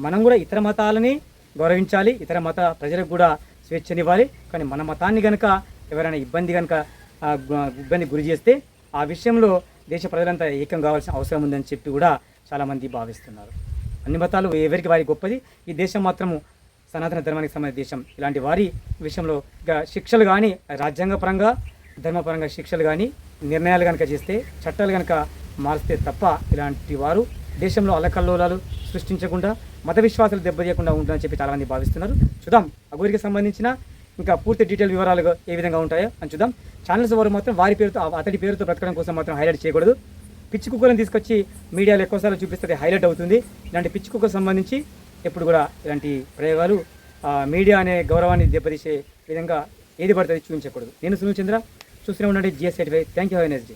[SPEAKER 1] మనం కూడా ఇతర మతాలని గౌరవించాలి ఇతర మత ప్రజలకు కూడా స్వేచ్ఛనివ్వాలి. కానీ మన మతాన్ని కనుక ఎవరైనా ఇబ్బంది కనుక ఇబ్బంది గురి చేస్తే ఆ విషయంలో దేశ ప్రజలంతా ఏకం కావాల్సిన అవసరం ఉందని చెప్పి కూడా చాలామంది భావిస్తున్నారు. అన్ని మతాలు ఎవరికి వారి గొప్పది. ఈ దేశం మాత్రము సనాతన ధర్మానికి సంబంధించిన దేశం. ఇలాంటి వారి విషయంలో శిక్షలు కానీ రాజ్యాంగపరంగా ధర్మపరంగా శిక్షలు కానీ నిర్ణయాలు కనుక చేస్తే చట్టాలు కనుక మారిస్తే తప్ప ఇలాంటి వారు దేశంలో అల్లకల్లోలాలు సృష్టించకుండా మత విశ్వాసాలు దెబ్బతీయకుండా ఉంటుందని చెప్పి చాలామంది భావిస్తున్నారు. చూద్దాం అగోరికి సంబంధించిన ఇంకా పూర్తి డీటెయిల్ వివరాలు ఏ విధంగా ఉంటాయో అని చూద్దాం. ఛానల్స్ వారు మాత్రం వారి పేరుతో అతడి పేరుతో బ్రతకడం కోసం మాత్రం హైలైట్ చేయకూడదు. పిచ్చి కుక్కలను తీసుకొచ్చి మీడియాలో ఎక్కువసార్లు చూపిస్తే హైలైట్ అవుతుంది. ఇలాంటి పిచ్చి కుక్కకు సంబంధించి ఎప్పుడు కూడా ఇలాంటి ప్రయోగాలు మీడియా అనే గౌరవాన్ని దెబ్బతీసే విధంగా ఏది పడుతుంది చూపించకూడదు. నేను సునీల్ చంద్ర చూస్తూనే ఉండండి GS certify thank you have next